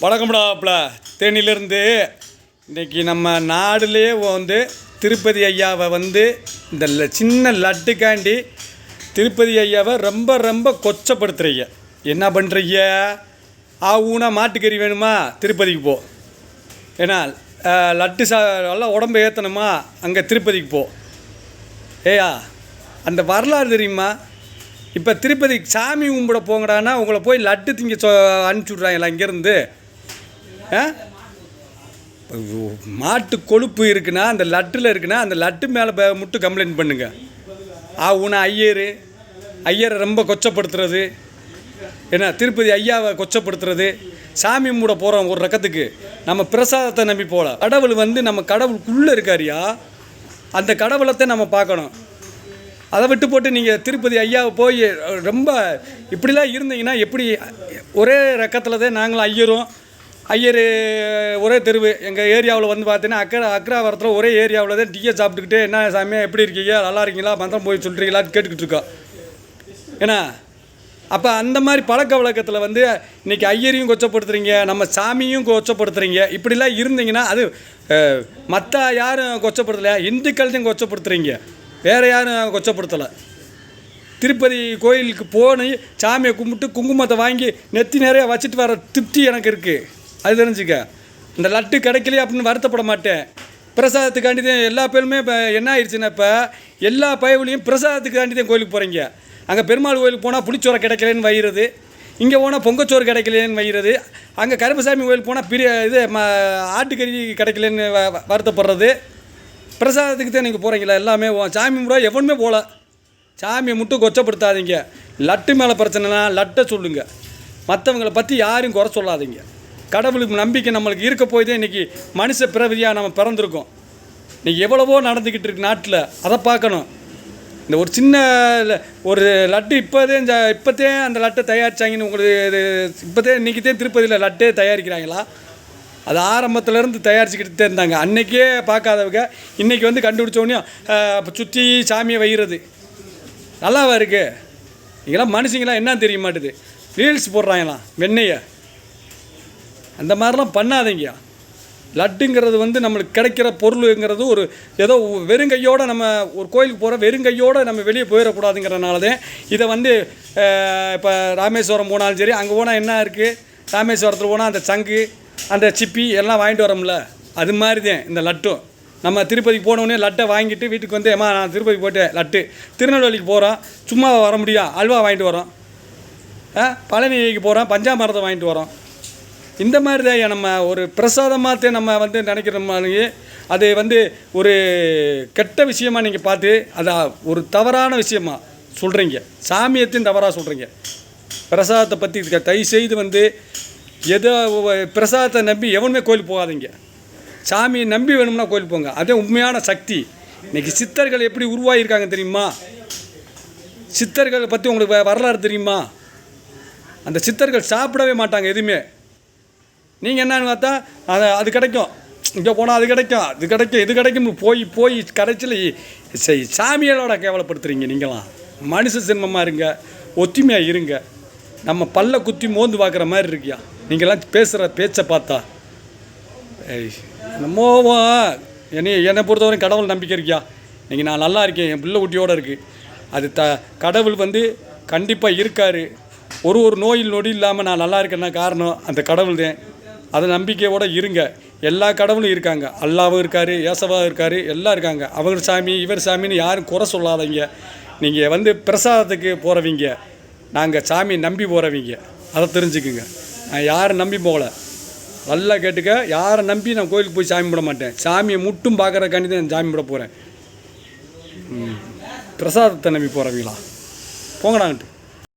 வணக்கம்டாப்ல தேனியிலேருந்து இன்றைக்கி நம்ம நாடுலேயே வந்து திருப்பதி ஐயாவை வந்து இந்த ல- சின்ன லட்டுக்காண்டி திருப்பதி ஐயாவை ரொம்ப ரொம்ப கொச்சப்படுத்துகிறீங்க என்ன பண்ணுறீங்க ஆ ஊனா மாட்டுக்கறி வேணுமா? திருப்பதிக்கு போ. ஏன்னா லட்டு சா நல்லா உடம்பு ஏற்றணுமா அங்கே திருப்பதிக்கு போ. ஏயா அந்த வரலாறு தெரியுமா? இப்போ திருப்பதி சாமி கும்பிட போங்கடான்னா உங்களை போய் லட்டு திங்க சொ அனுப்பிச்சி விட்றாங்களா இங்கேருந்து? மாட்டு கொழுப்பு இருக்குன்னா அந்த லட்டில் இருக்குன்னா அந்த லட்டு மேலே மட்டும் கம்ப்ளைண்ட் பண்ணுங்க. ஆ உன ஐயர். ஐயரை ரொம்ப கொச்சப்படுத்துறது. என்ன திருப்பதி ஐயாவை கொச்சப்படுத்துறது. சாமி மூட போகிறோம் ஒரு ரக்கத்துக்கு நம்ம பிரசாதத்தை நம்பி போகல கடவுள் வந்து நம்ம கடவுளுக்குள்ளே இருக்காரியா? அந்த கடவுளத்தை நம்ம பார்க்கணும். அதை விட்டு போட்டு நீங்கள் திருப்பதி ஐயாவை போய் ரொம்ப இப்படிலாம் இருந்தீங்கன்னா எப்படி ஒரே ரக்கத்தில் தான் நாங்களும் ஐயரும் ஐயர் ஒரே தெருவு. எங்கள் ஏரியாவில் வந்து பார்த்தீங்கன்னா அக்கரா அக்ராவரத்தில் ஒரே ஏரியாவில் தான் டீயை சாப்பிட்டுக்கிட்டு என்ன சாமி எப்படி இருக்கீங்க? நல்லா இருக்கீங்களா? மந்திரம் போய் சொல்கிறீங்களான்னு கேட்டுக்கிட்டு இருக்கோம் ஏன்னா அப்போ அந்த மாதிரி பழக்க வழக்கத்தில் வந்து இன்றைக்கி ஐயரையும் கொச்சப்படுத்துறீங்க நம்ம சாமியும் கொச்சப்படுத்துறீங்க. இப்படிலாம் இருந்தீங்கன்னா அது மற்ற யாரும் கொச்சப்படுத்தலை இந்துக்கள்தையும் கொச்சப்படுத்துறீங்க. வேறு யாரும் கொச்சப்படுத்தலை. திருப்பதி கோயிலுக்கு போய் சாமியை கும்பிட்டு குங்குமத்தை வாங்கி நெத்தி நிறைய வச்சுட்டு வர திருப்தி எனக்கு இருக்குது அது தெரிஞ்சுக்க. இந்த லட்டு கிடைக்கலையே அப்படின்னு வருத்தப்பட மாட்டேன். பிரசாதத்துக்காண்டி தான் எல்லா பேருமே இப்போ என்ன ஆயிடுச்சுன்னா இப்போ எல்லா பயவுலையும் பிரசாதத்துக்காண்டி தான் கோயிலுக்கு போகிறீங்க அங்கே பெருமாள் கோயிலுக்கு போனால் புளிச்சோரை கிடைக்கலன்னு வைகிறது இங்கே போனால் பொங்கச்சோறு கிடைக்கலன்னு வைகிறது அங்கே கருப்பசாமி கோயிலுக்கு போனால் பிரிய இது ம ஆட்டுக்கறி கிடைக்கலன்னு வ- வருத்தப்படுறது. பிரசாதத்துக்கு தான் நீங்கள் போகிறீங்களா எல்லாமே சாமி முறை எவனுமே போகல சாமியை மட்டும் கொச்சப்படுத்தாதீங்க. லட்டு மேலே பிரச்சனைனா லட்டை சொல்லுங்கள் மற்றவங்களை பற்றி யாரும் குறை சொல்லாதீங்க. கடவுளுக்கு நம்பிக்கை நம்மளுக்கு இருக்க போய் தான் இன்றைக்கி மனுஷ பிறவியாக நம்ம பிறந்திருக்கோம். இன்றைக்கி எவ்வளவோ நடந்துக்கிட்டு இருக்கு நாட்டில் அதை பார்க்கணும். இந்த ஒரு சின்ன ஒரு லட்டு இப்போதே இந்த இப்போதே அந்த லட்டை தயாரிச்சாங்கன்னு உங்களுக்கு இது இப்போதே இன்றைக்கி தான் திருப்பதியில் லட்டே தயாரிக்கிறாங்களா? அது ஆரம்பத்துலேருந்து தயாரிச்சுக்கிட்டு தான் இருந்தாங்க. அன்னைக்கே பார்க்காதவங்க இன்றைக்கி வந்து கண்டுபிடிச்சோடனே சுற்றி சாமியை வைகிறது நல்லாவா இருக்குது இங்கெல்லாம் மனுஷங்களாம் என்ன தெரிய மாட்டுது. ரீல்ஸ் போடுறாங்களாம் வெண்ணெயை. அந்த மாதிரிலாம் பண்ணாதீங்க. லட்டுங்கிறது வந்து நம்மளுக்கு கிடைக்கிற பொருளுங்கிறது ஒரு ஏதோ வெறுங்கையோடு நம்ம ஒரு கோயிலுக்கு போகிற வெறுங்கையோடு நம்ம வெளியே போயிடக்கூடாதுங்கிறனால தான் இதை வந்து இப்போ ராமேஸ்வரம் போனாலும் சரி அங்கே போனால் என்ன இருக்குது ராமேஸ்வரத்தில் போனால் அந்த சங்கு அந்த சிப்பி எல்லாம் வாங்கிட்டு வரோம்ல. அது மாதிரி தான் இந்த லட்டும் நம்ம திருப்பதிக்கு போனோடனே லட்டை வாங்கிட்டு வீட்டுக்கு வந்து ஏமா நான் திருப்பதி போயிட்டேன் லட்டு. திருநெல்வேலிக்கு போகிறோம் சும்மா வர முடியும் அல்வா வாங்கிட்டு வரோம். ஆ பழனிக்கு போகிறோம் பஞ்சாமரத்தை வாங்கிட்டு வரோம். இந்த மாதிரி தான் நம்ம ஒரு பிரசாதமாக நம்ம வந்து நினைக்கிற மாதிரி வந்து ஒரு கெட்ட விஷயமா நீங்கள் பார்த்து அதை ஒரு தவறான விஷயமாக சொல்கிறீங்க சாமியத்தையும் தவறாக சொல்கிறீங்க பிரசாதத்தை பற்றி தயவு செய்து வந்து எதோ பிரசாதத்தை நம்பி எவனுமே கோயிலுக்கு போகாதீங்க. சாமியை நம்பி வேணும்னா கோயிலுக்கு போங்க. அதே உண்மையான சக்தி. இன்றைக்கி சித்தர்கள் எப்படி உருவாகியிருக்காங்க தெரியுமா? சித்தர்களை பற்றி உங்களுக்கு வரலாறு தெரியுமா? அந்த சித்தர்கள் சாப்பிடவே மாட்டாங்க எதுவுமே. நீங்கள் என்னன்னு பார்த்தா அது அது கிடைக்கும். இங்கே போனால் அது கிடைக்கும். அது கிடைக்கும் இது கிடைக்கும். போய் போய் கடைசியில் சரி சாமிகளோட கேவலப்படுத்துறீங்க நீங்களாம். மனுஷ சின்மமாக இருங்க. ஒத்துமையாக இருங்க. நம்ம பல்ல குத்தி மோந்து பார்க்குற மாதிரி இருக்கியா? நீங்களாம் பேசுகிற பேச்சை பார்த்தா. ஏய் என்னமோவா என்னை என்னை பொறுத்தவரைக்கும் கடவுள் நம்பிக்கை இருக்கியா? நீங்கள் நான் நல்லா இருக்கேன். என் பிள்ளை குட்டியோடு இருக்குது அது த கடவுள் வந்து கண்டிப்பாக இருக்கார். ஒரு ஒரு நோயில் நொடி இல்லாமல் நான் நல்லா இருக்கேன்னா காரணம் அந்த கடவுள் தான் அதை நம்பிக்கையோடு இருங்க. எல்லா கடவுளும் இருக்காங்க. அல்லாவும் இருக்கார் ஏசவா இருக்கார் எல்லாம் இருக்காங்க. அவர் சாமி இவர் சாமின்னு யாரும் குறை சொல்லாதீங்க. நீங்கள் வந்து பிரசாதத்துக்கு போகிறவங்க நாங்கள் சாமி நம்பி போகிறவங்க அதை தெரிஞ்சுக்குங்க. நான் யாரும் நம்பி போகல. நல்லா கேட்டுக்க. யாரை நம்பி நான் கோயிலுக்கு போய் சாமி கும்பிட மாட்டேன். சாமியை மட்டும் பார்க்குறக்காண்டி தான் சாமி கும்பிட போகிறேன் பிரசாதத்தை நம்பி போகிறவங்களா போங்கடான்ட்டு